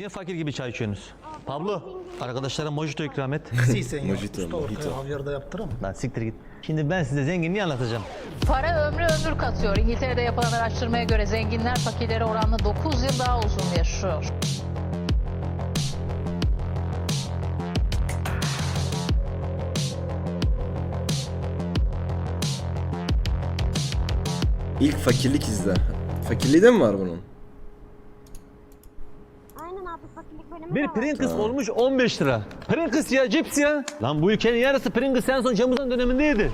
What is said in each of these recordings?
Niye fakir gibi çay içiyorsunuz? Pablo, arkadaşlara mojito ikram et. Sí, señor. Mojito, Usta ortaya mojito. Javier'de yaptıralım. Lan siktir git. Şimdi ben size zenginliği anlatacağım. Para ömrü ömür katıyor. İngiltere'de yapılan araştırmaya göre zenginler fakirlere oranla 9 yıl daha uzun yaşıyor. İlk fakirlik izle. Fakirliği de mi var bunun? Aynen abi fakirlik bölümü Bir. Pringles olmuş 15 lira. Pringles ya, cips ya. Lan bu ülkenin yarısı Pringles en son Cemuzan dönemindeydi.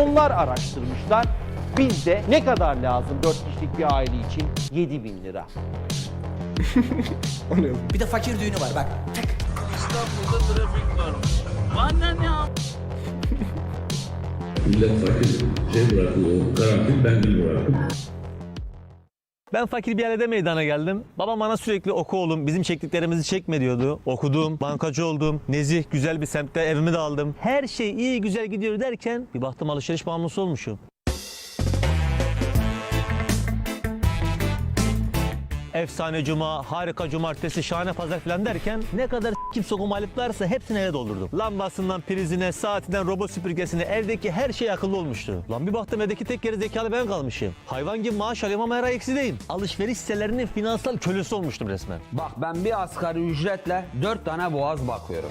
Onlar araştırmışlar. Bizde ne kadar lazım 4 kişilik bir aile için? 7 bin lira. O ne? Bir de fakir düğünü var bak. Tek. Millet fakir şey bırakıyor, karantin ben bıraktım. Ben fakir bir ailede meydana geldim. Babam bana sürekli oku oğlum, bizim çektiklerimizi çekme diyordu. Okudum, bankacı oldum, nezih, güzel bir semtte evimi de aldım. Her şey iyi güzel gidiyor derken bir baktım alışveriş bağımlısı olmuşum. Efsane cuma, harika cumartesi, şahane pazar falan derken ne kadar kim sokum alet varsa hepsini eve doldurdum. Lambasından prizine, saatinden robot süpürgesine evdeki her şey akıllı olmuştu. Lan bir baktım evdeki tek geri zekalı ben kalmışım. Hayvan gibi maaş alıyorum ama her ay eksideyim. Alışveriş sitelerinin finansal kölesi olmuştum resmen. Bak ben bir asgari ücretle 4 tane boğaz bakıyorum.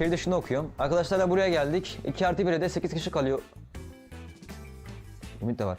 Şehir dışında okuyorum. Arkadaşlarla buraya geldik. 2 artı 1'e de 8 kişi kalıyor. Ümit de var.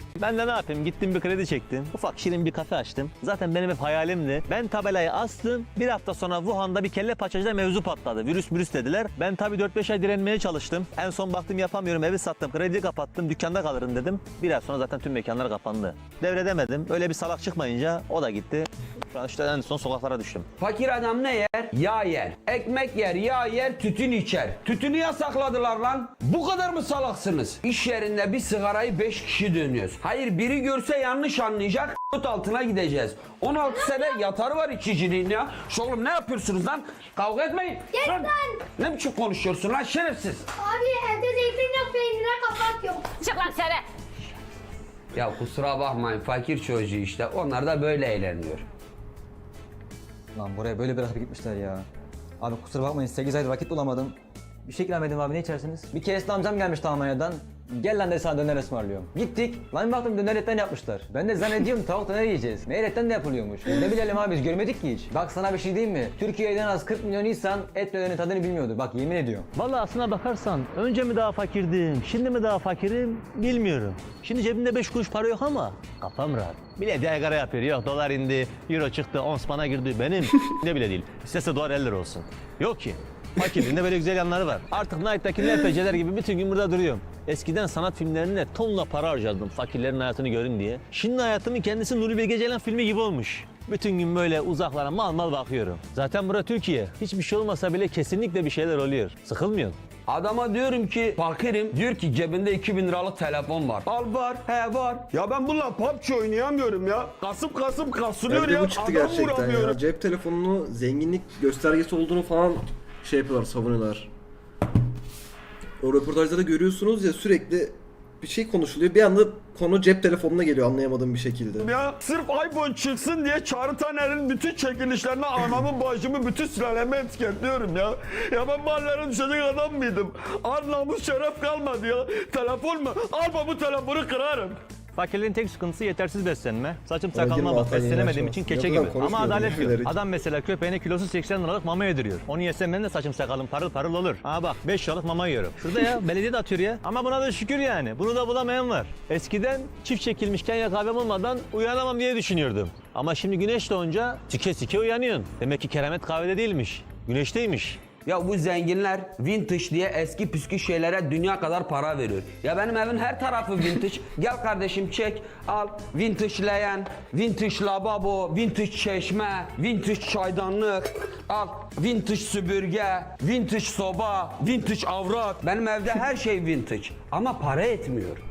Ben de ne yapayım? Gittim bir kredi çektim. Ufak şirin bir kafe açtım. Zaten benim hep hayalimdi. Ben tabelayı astım. Bir hafta sonra Wuhan'da bir kelle paçacıda mevzu patladı. Virüs virüs dediler. Ben tabii 4-5 ay direnmeye çalıştım. En son baktım yapamıyorum. Evi sattım. Kredi kapattım. Dükkanda kalırım dedim. Bir ay sonra zaten tüm mekanlar kapandı. Devredemedim. Öyle bir salak çıkmayınca o da gitti. Şu an işte en son sokaklara düştüm. Fakir adam ne yer? Yağ yer. Ekmek yer, yağ yer, tütün içer. Tütünü yasakladılar lan. Bu kadar mı salaksınız? İş yerinde bir sigarayı 5 kişi dönüyoruz. Hayır biri görse yanlış anlayacak. Tut altına gideceğiz. 16 sene yatarı var içiciliğin ya. Şu oğlum ne yapıyorsunuz lan? Kavga etmeyin. Yes Lan, lan. Ne biçim konuşuyorsun lan şerefsiz? Abi evde zeytin yok peynire kapak yok. Çık lan sene. Ya kusura bakmayın fakir çocuğu işte. Onlar da böyle eğleniyor. Lan buraya böyle bırakıp gitmişler ya. Abi kusura bakmayın 8 aydır vakit bulamadım. Bir şey ikram abi ne içersiniz? Bir keresinde amcam gelmişti Almanya'dan. Gel lan dedi sana döner ısmarlıyorum. Gittik. Lan bir baktım döner etten yapmışlar. Ben de zannediyorum tavuk döner yiyeceğiz. Meğer etten de yapılıyormuş. Ne bilelim abi biz görmedik ki hiç. Bak sana bir şey diyeyim mi? Türkiye'den az 40 milyon insan et dönerin tadını bilmiyordu. Bak yemin ediyorum. Vallahi aslına bakarsan önce mi daha fakirdim, şimdi mi daha fakirim bilmiyorum. Şimdi cebimde 5 kuruş para yok ama kafam rahat. Bile diagara yapıyor. Yok dolar indi, euro çıktı, ons bana girdi. Benim ne bile değil. İstese dolar 50 lira olsun. Yok ki. Fakirliğin de böyle güzel yanları var. Artık Night'taki NPC'ler gibi bütün gün burada duruyorum. Eskiden sanat filmlerine tonla para harcardım fakirlerin hayatını görün diye. Şimdi hayatımın kendisi Nuri Bilge Ceylan filmi gibi olmuş. Bütün gün böyle uzaklara mal mal bakıyorum. Zaten bura Türkiye. Hiçbir şey olmasa bile kesinlikle bir şeyler oluyor. Sıkılmıyorsun. Adama diyorum ki fakirim. Diyor ki cebinde 2000 liralık telefon var. Al var, he var. Ya ben bununla PUBG oynayamıyorum ya. Kasıp kasıp kasılıyor ya. bu çıktı Adam gerçekten vuramıyorum. ya. Cep telefonunu zenginlik göstergesi olduğunu falan şey yapıyorlar, savunuyorlar. O röportajlarda görüyorsunuz ya sürekli bir şey konuşuluyor. Bir anda konu cep telefonuna geliyor anlayamadığım bir şekilde. Ya sırf iPhone çıksın diye Çağrı Taner'in bütün çekilişlerine anamın bacımı bütün sülalemi etiketliyorum ya. Ya ben mahallere düşecek adam mıydım? Ar namus şeref kalmadı ya. Telefon mu? Al bu telefonu kırarım. Fakirliğin tek sıkıntısı yetersiz beslenme. Saçım sakalma bak beslenemediğim için keçe gibi. Ama adalet yok. Adam mesela köpeğine kilosu 80 liralık mama yediriyor. Onu yesem benim de saçım sakalım parıl parıl olur. Aa bak 5 liralık mama yiyorum. Şurada ya belediye de atıyor ya. Ama buna da şükür yani. Bunu da bulamayan var. Eskiden çift çekilmişken ya kahvem olmadan uyanamam diye düşünüyordum. Ama şimdi güneş doğunca sike sike uyanıyorsun. Demek ki keramet kahvede değilmiş. Güneşteymiş. Ya bu zenginler vintage diye eski püskü şeylere dünya kadar para veriyor. Ya benim evin her tarafı vintage. Gel kardeşim çek al vintage leğen, vintage lavabo, vintage çeşme, vintage çaydanlık, al vintage süpürge, vintage soba, vintage avrat. Benim evde her şey vintage ama para etmiyor.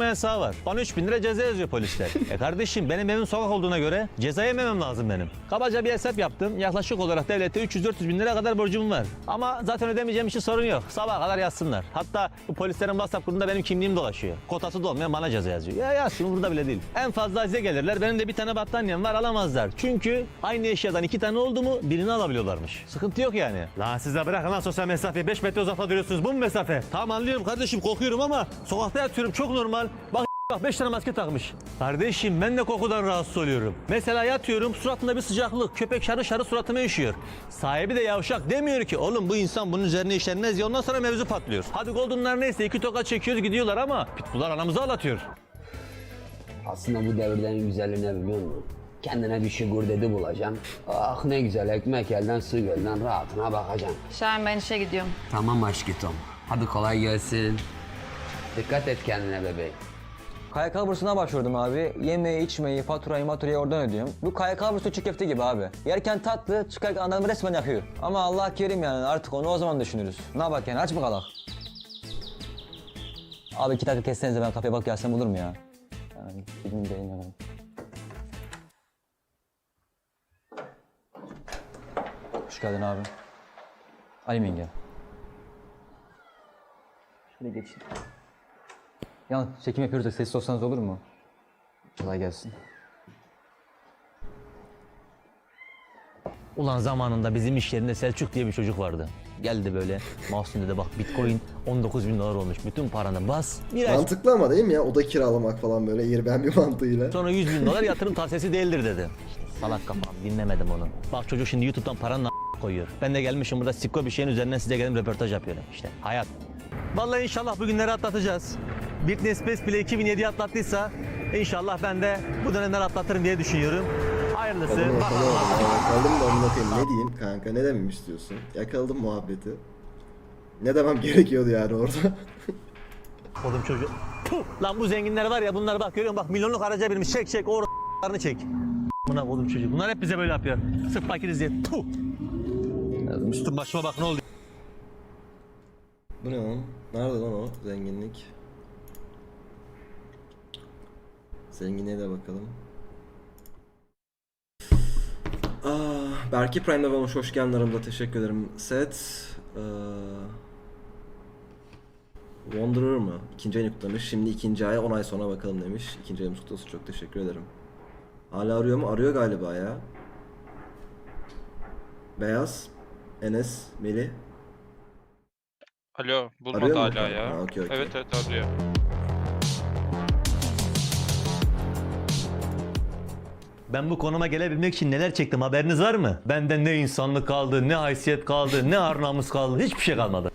yasağı var. Bana 3000 lira ceza yazıyor polisler. e kardeşim benim evim sokak olduğuna göre ceza yememem lazım benim. Kabaca bir hesap yaptım. Yaklaşık olarak devlette 300-400 bin lira kadar borcum var. Ama zaten ödemeyeceğim için sorun yok. Sabaha kadar yazsınlar. Hatta bu polislerin WhatsApp grubunda benim kimliğim dolaşıyor. Kotası da olmayan bana ceza yazıyor. Ya yazsın burada bile değil. En fazla size gelirler. Benim de bir tane battaniyem var alamazlar. Çünkü aynı eşyadan iki tane oldu mu birini alabiliyorlarmış. Sıkıntı yok yani. La size bırakın lan sosyal mesafe. 5 metre uzakta duruyorsunuz. Bu mu mesafe? Tamam anlıyorum kardeşim kokuyorum ama sokakta yatıyorum çok normal. Bak Bak 5 tane maske takmış. Kardeşim ben de kokudan rahatsız oluyorum. Mesela yatıyorum suratımda bir sıcaklık. Köpek şarı şarı suratıma üşüyor. Sahibi de yavşak demiyor ki oğlum bu insan bunun üzerine işlenmez ya ondan sonra mevzu patlıyor. Hadi Golden'lar neyse iki toka çekiyoruz gidiyorlar ama Pitbull'lar anamızı ağlatıyor. Aslında bu devirde en güzeli ne biliyor musun? Kendine bir şugur dedi bulacaksın. Ah ne güzel ekmek elden su gölden rahatına bakacaksın. Şahin ben işe gidiyorum. Tamam aşkım. Hadi kolay gelsin. Dikkat et kendine bebeğim. KYK bursuna başvurdum abi. Yemeği, içmeyi, faturayı, maturayı oradan ödüyorum. Bu KYK bursu çiğ köfte gibi abi. Yerken tatlı, çıkarken adamı resmen yakıyor. Ama Allah kerim yani artık onu o zaman düşünürüz. Ne bak yani aç mı kalak? Abi iki dakika kessenize ben kapıya bak gelsem olur mu ya? Yani bilmiyorum beğeniyorum. Hoş geldin abi. Ali yenge. Şöyle geçin. Yalnız çekim yapıyoruz da sessiz olsanız olur mu? Kolay gelsin. Ulan zamanında bizim iş yerinde Selçuk diye bir çocuk vardı. Geldi böyle Mahsun dedi bak bitcoin 19 bin dolar olmuş. Bütün paranı bas bir ay Mantıklı ama değil mi ya? Oda kiralamak falan böyle Airbnb mantığıyla. sonra 100 bin dolar yatırım tavsiyesi değildir dedi. İşte salak kafam dinlemedim onu. Bak çocuk şimdi YouTube'dan paranın a- koyuyor. Ben de gelmişim burada sikko bir şeyin üzerinden size gelip röportaj yapıyorum. İşte hayat. Vallahi inşallah bu günleri atlatacağız. Britney Spears bile 2007'yi atlattıysa inşallah ben de bu dönemleri atlatırım diye düşünüyorum. Hayırlısı. Bakalım. yakaladım. Da amına koyayım. Ne diyeyim kanka? Ne demem istiyorsun? Yakaladım muhabbeti. Ne demem gerekiyordu yani orada? Oğlum çocuğu. Puh! Lan bu zenginler var ya bunlar bak görüyor musun? Bak milyonluk araca binmiş. Çek çek o r***larını çek. Buna oğlum çocuğu. Bunlar hep bize böyle yapıyor. Sırf fakiriz diye. Puh! Üstüm başıma bak ne oldu? Bu ne lan? Nerede lan o zenginlik? Zenginliğe de bakalım. Aa, Berke Prime'da olmuş hoş geldin aramıza teşekkür ederim. Set eee, Wanderer mı? İkinci ayını kutlamış. Şimdi ikinci aya 10 ay sonra bakalım demiş. İkinci ayımız kutlu olsun. Çok teşekkür ederim. Hala arıyor mu? Arıyor galiba ya. Beyaz, Enes, Melih. Alo, bulmadı Arıyor mu? hala ya. Ha, okey, okey. Evet evet arıyor. Ben bu konuma gelebilmek için neler çektim haberiniz var mı? Benden ne insanlık kaldı, ne haysiyet kaldı, ne ar namus kaldı. Hiçbir şey kalmadı.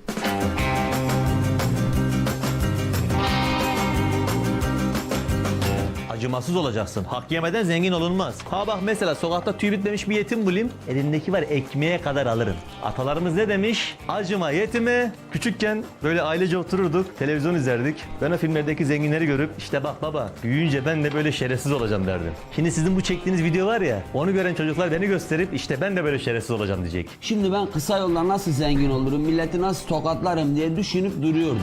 Acımasız olacaksın. Hak yemeden zengin olunmaz. Ha bak mesela sokakta tüy bitmemiş bir yetim bulayım. Elindeki var ekmeğe kadar alırım. Atalarımız ne demiş? Acıma yetime. Küçükken böyle ailece otururduk, televizyon izlerdik. Ben o filmlerdeki zenginleri görüp işte bak baba büyüyünce ben de böyle şerefsiz olacağım derdim. Şimdi sizin bu çektiğiniz video var ya onu gören çocuklar beni gösterip işte ben de böyle şerefsiz olacağım diyecek. Şimdi ben kısa yoldan nasıl zengin olurum, milleti nasıl tokatlarım diye düşünüp duruyordum.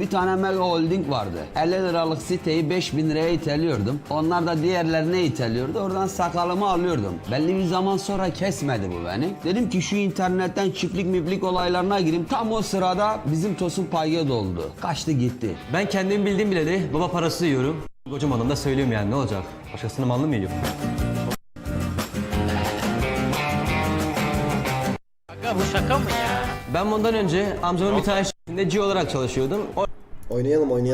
Bir tane mega holding vardı. 50 liralık siteyi 5000 liraya iteliyordum. Onlar da diğerlerine iteliyordu. Oradan sakalımı alıyordum. Belli bir zaman sonra kesmedi bu beni. Dedim ki şu internetten çiftlik miplik olaylarına gireyim. Tam o sırada bizim Tosun Payge doldu. Kaçtı gitti. Ben kendimi bildim bileli baba parası yiyorum. Kocamanım da söylüyorum yani ne olacak? Başkasının malını mı yiyorum? Ben bundan önce amcamın bir tane şirketinde G olarak çalışıyordum. Oynayalım oynayalım.